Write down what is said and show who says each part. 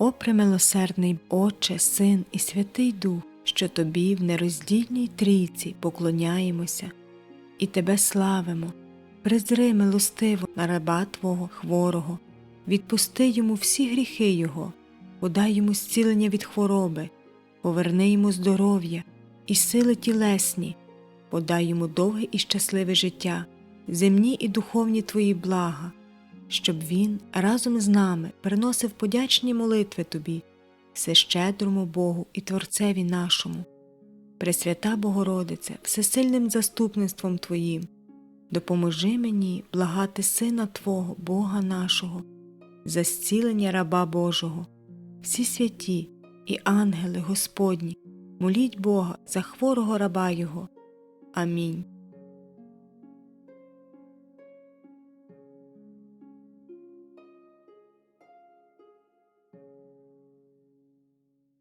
Speaker 1: О Отче, Син і Святий Дух, що тобі в нероздільній трійці поклоняємося і тебе славимо. Презри милостиво на раба Твого хворого, відпусти йому всі гріхи Його, подай йому зцілення від хвороби, поверни йому здоров'я і сили тілесні, подай йому довге і щасливе життя, земні і духовні Твої блага, щоб він разом з нами приносив подячні молитви Тобі, всещедрому Богу і Творцеві нашому. Пресвята Богородице, всесильним заступництвом Твоїм, допоможи мені благати Сина Твого, Бога нашого, за зцілення раба Божого, всі святі і ангели Господні, моліть Бога за хворого раба Його. Амінь.